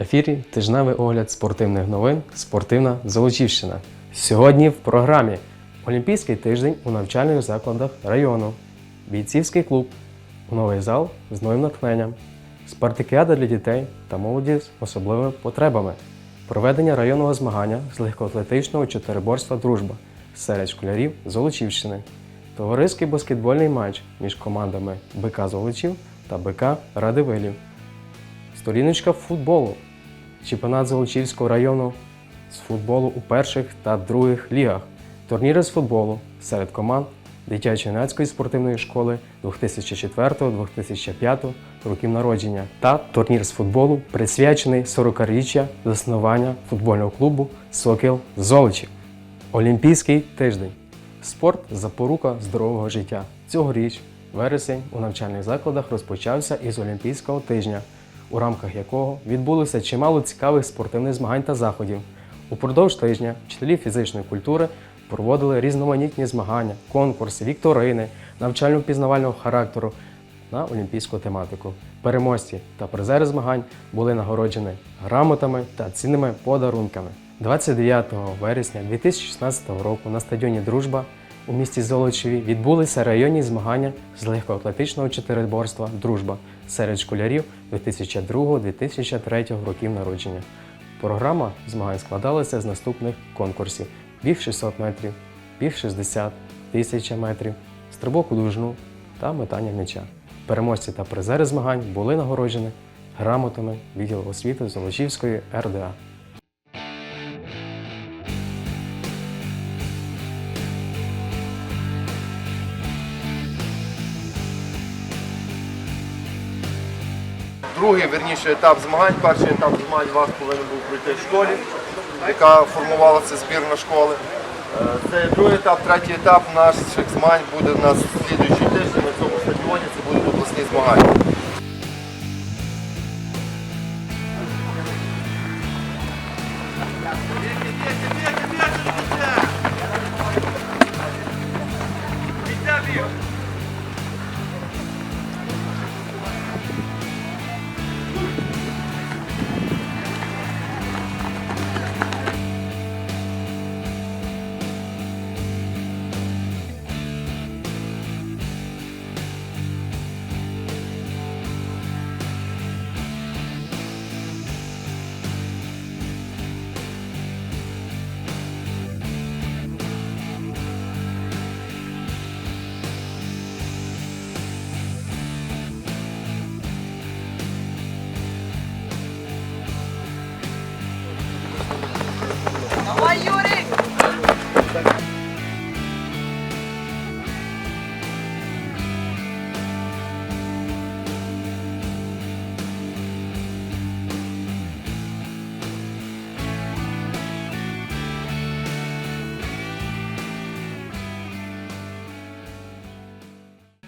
Ефірі тижневий огляд спортивних новин Спортивна Золочівщина. Сьогодні в програмі Олімпійський тиждень у навчальних закладах району, бійцівський клуб, новий зал з новим натхненням, спартакіада для дітей та молоді з особливими потребами, проведення районного змагання з легкоатлетичного чотириборства Дружба серед школярів Золочівщини, товариський баскетбольний матч між командами БК Золочів та БК Радивилів. Сторіночка футболу. Чемпіонат Золочівського району з футболу у перших та других лігах. Турніри з футболу серед команд дитячо-юнацької спортивної школи 2004-2005 років народження та турнір з футболу присвячений 40-річчя заснування футбольного клубу Сокіл Золочів. Олімпійський тиждень. Спорт запорука здорового життя. Цьогоріч вересень у навчальних закладах розпочався із Олімпійського тижня, у рамках якого відбулося чимало цікавих спортивних змагань та заходів. Упродовж тижня вчителі фізичної культури проводили різноманітні змагання, конкурси, вікторини, навчально-пізнавального характеру на олімпійську тематику. Переможці та призери змагань були нагороджені грамотами та цінними подарунками. 29 вересня 2016 року на стадіоні Дружба у місті Золочеві відбулися районні змагання з легкоатлетичного чотириборства Дружба серед школярів 2002-2003 років народження. Програма змагань складалася з наступних конкурсів: біг 600 метрів, біг 60, 1000 метрів, стрибок у довжину та метання м'яча. Переможці та призери змагань були нагороджені грамотами відділу освіти Золочівської РДА. Другий, верніше, етап змагань. Перший етап змагань вас повинен був пройти в школі, яка формувалася збірна школи. Е, Це другий етап, третій етап наших змагань буде на слідуючий тиждень на цьому стадіоні. Це будуть обласні змагання.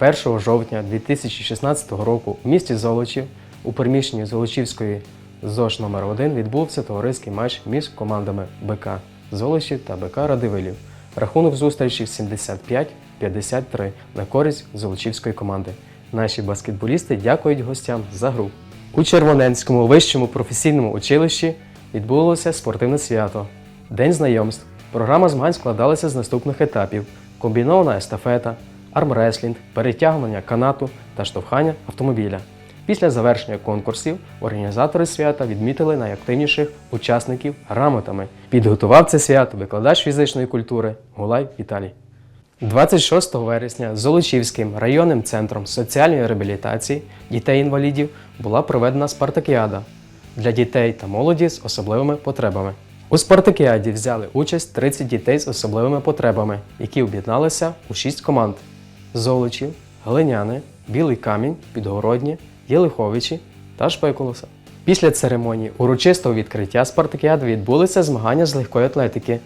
1 жовтня 2016 року у місті Золочів у приміщенні Золочівської ЗОЖ номер 1 відбувся товариський матч між командами БК Золочів та БК Радивилів. Рахунок зустрічі 75-53 на користь Золочівської команди. Наші баскетболісти дякують гостям за гру. У Червоненському вищому професійному училищі відбулося спортивне свято День знайомств. Програма змагань складалася з наступних етапів: комбінована естафета, армреслінг, перетягування канату та штовхання автомобіля. Після завершення конкурсів організатори свята відмітили найактивніших учасників грамотами. Підготував це свято викладач фізичної культури Гулай Віталій. 26 вересня Золочівським районним центром соціальної реабілітації дітей-інвалідів була проведена спартакіада для дітей та молоді з особливими потребами. У спартакіаді взяли участь 30 дітей з особливими потребами, які об'єдналися у 6 команд: Золочів, Глиняни, Білий Камінь, Підгородні, Єлиховичі та Шпекулоса. Після церемонії урочистого відкриття спартакіади відбулися змагання з легкої атлетики,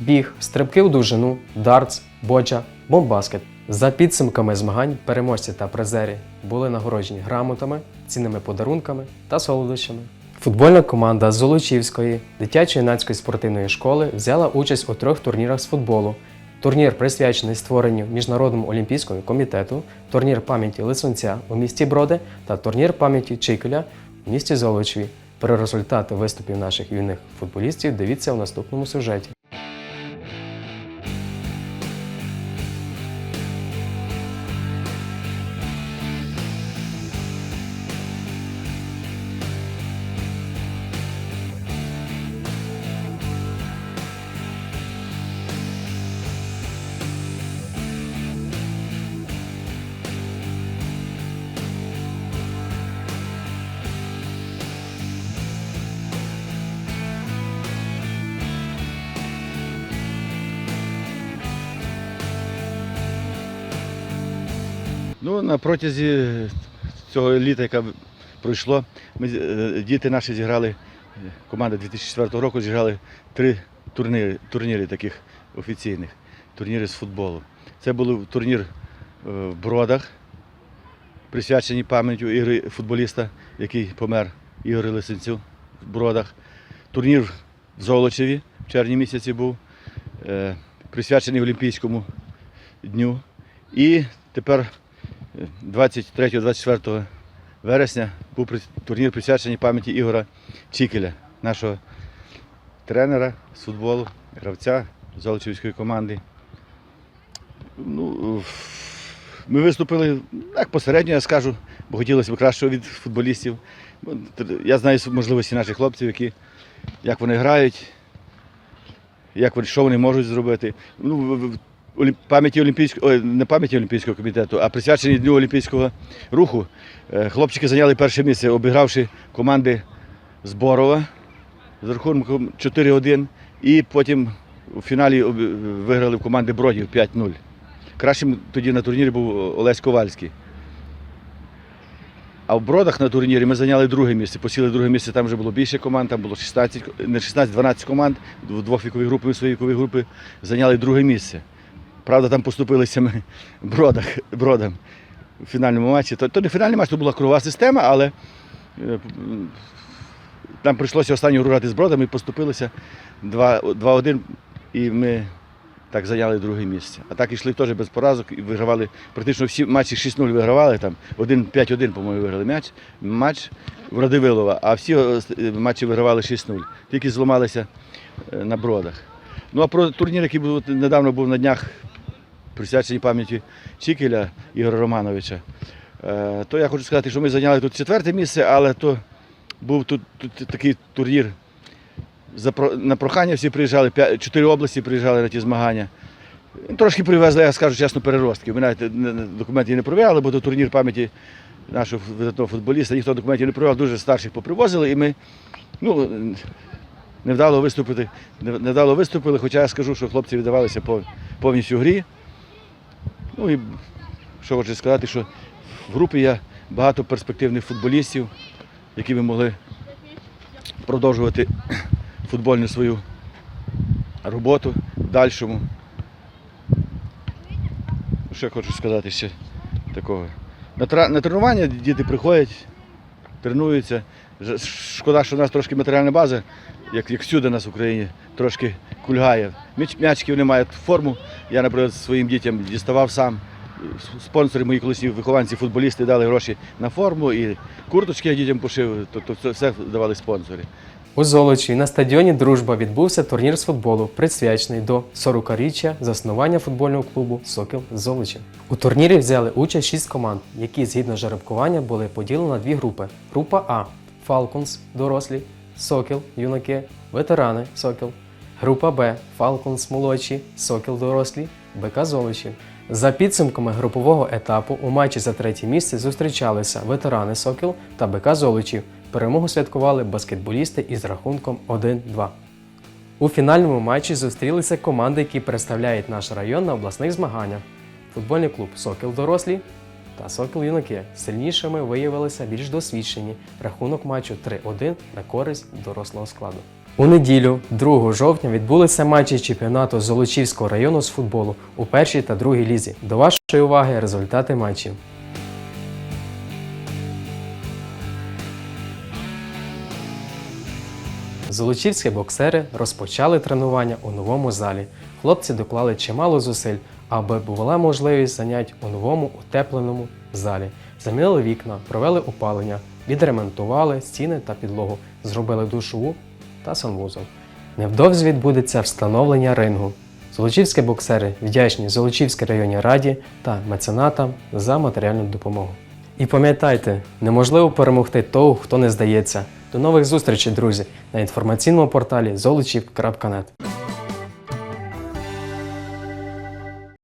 біг, стрибки у довжину, дартс, боджа, бомбаскет. За підсумками змагань переможці та призери були нагороджені грамотами, цінними подарунками та солодощами. Футбольна команда Золочівської дитячо-юнацької спортивної школи взяла участь у трьох турнірах з футболу. Турнір присвячений створенню Міжнародному олімпійському комітету, турнір пам'яті Лисунця у місті Броди та турнір пам'яті Чикеля у місті Золочеві. Про результати виступів наших юних футболістів дивіться у наступному сюжеті. Ну, на протязі цього літа, яке пройшло, ми, е, діти наші зіграли, команда 2004 року зіграли три турніри, турніри таких офіційних, турніри з футболу. Це був турнір е, в Бродах, присвячений пам'яттю ігри футболіста, який помер Ігор Лисенцю в Бродах. Турнір в Золочеві в червні місяці був, е, присвячений Олімпійському дню. І тепер 23-24 вересня був турнір присвячений пам'яті Ігора Чікеля, нашого тренера з футболу, гравця Золочівської команди. Ну, ми виступили так посередньо, я скажу, бо хотілося б кращого від футболістів. Я знаю можливості наших хлопців, які, як вони грають, як що вони можуть зробити. Ну, пам'яті Олімпійського, не пам'яті Олімпійського комітету, а присвячені Дню Олімпійського руху. Е, Хлопчики зайняли перше місце, обігравши команди з Борова з рахунком 4-1. І потім у фіналі виграли в команди Бродів 5-0. Кращим тоді на турнірі був Олесь Ковальський. А в Бродах на турнірі ми зайняли друге місце. Посіли друге місце, там вже було більше команд, там було 16, не 16-12 команд, в двох вікових групи, в своїй віковій групи зайняли друге місце. Правда, там поступилися ми бродах, бродам у фінальному матчі. То, то не фінальний матч, то була кругова система, але е, там прийшлося останню грати з бродами і поступилися 2 2-1, і ми так зайняли друге місце. А так йшли теж без поразок і вигравали практично всі матчі 6-0 вигравали. Там 1-5-1, по-моєму, виграли м'яч, матч в Радивилова, а всі е, матчі вигравали 6-0. Тільки зламалися е, на бродах. Ну а про турнір, який був недавно був на днях присвячений пам'яті Чікеля Ігоря Романовича, е, то я хочу сказати, що ми зайняли тут четверте місце, але то був тут, тут такий турнір. На прохання всі приїжджали, чотири області приїжджали на ті змагання. Трошки привезли, я скажу чесно, переростки. Ми навіть не- не- провели, бо то турнір пам'яті нашого видатного футболіста, ніхто документів не провів, дуже старших попривозили, і ми ну, невдало виступити, невдало виступили, хоча я скажу, що хлопці віддавалися пов- повністю грі. Ну і що хочу сказати, що в групі є багато перспективних футболістів, які би могли продовжувати футбольну свою роботу в дальшому. Що я хочу сказати ще такого. На, на тренування діти приходять, тренуються. Шкода, що в нас трошки матеріальна база, як, як всюди у нас в Україні, трошки кульгає. М'яч- М'ячики вони мають форму. Я, наприклад, своїм дітям діставав сам. Спонсори мої колишні вихованці, футболісти дали гроші на форму і курточки я дітям пошив, тобто все давали спонсори. У Золочі на стадіоні Дружба відбувся турнір з футболу, присвячений до 40-річчя заснування футбольного клубу Сокіл Золочі. У турнірі взяли участь 6 команд, які згідно жеребкування були поділені на дві групи. Група А Falcons дорослі, Сокіл юнаки, ветерани Сокіл. Група Б Falcons молодші, Сокіл дорослі, БК Золочі. За підсумками групового етапу у матчі за третє місце зустрічалися ветерани Сокіл та БК Золочів. Перемогу святкували баскетболісти із рахунком 1-2. У фінальному матчі зустрілися команди, які представляють наш район на обласних змаганнях. Футбольний клуб Сокіл дорослі та Сокіл юнаки. Сильнішими виявилися більш досвідчені. Рахунок матчу 3-1 на користь дорослого складу. У неділю, 2 жовтня, відбулися матчі чемпіонату Золочівського району з футболу у першій та другій лізі. До вашої уваги результати матчів. Золочівські боксери розпочали тренування у новому залі. Хлопці доклали чимало зусиль, аби була можливість занять у новому утепленому залі. Замінили вікна, провели опалення, відремонтували стіни та підлогу, зробили душову та санвузол. Невдовзі відбудеться встановлення рингу. Золочівські боксери вдячні Золочівській районній раді та меценатам за матеріальну допомогу. І пам'ятайте, неможливо перемогти того, хто не здається. До нових зустрічей, друзі, на інформаційному порталі золочів.нет.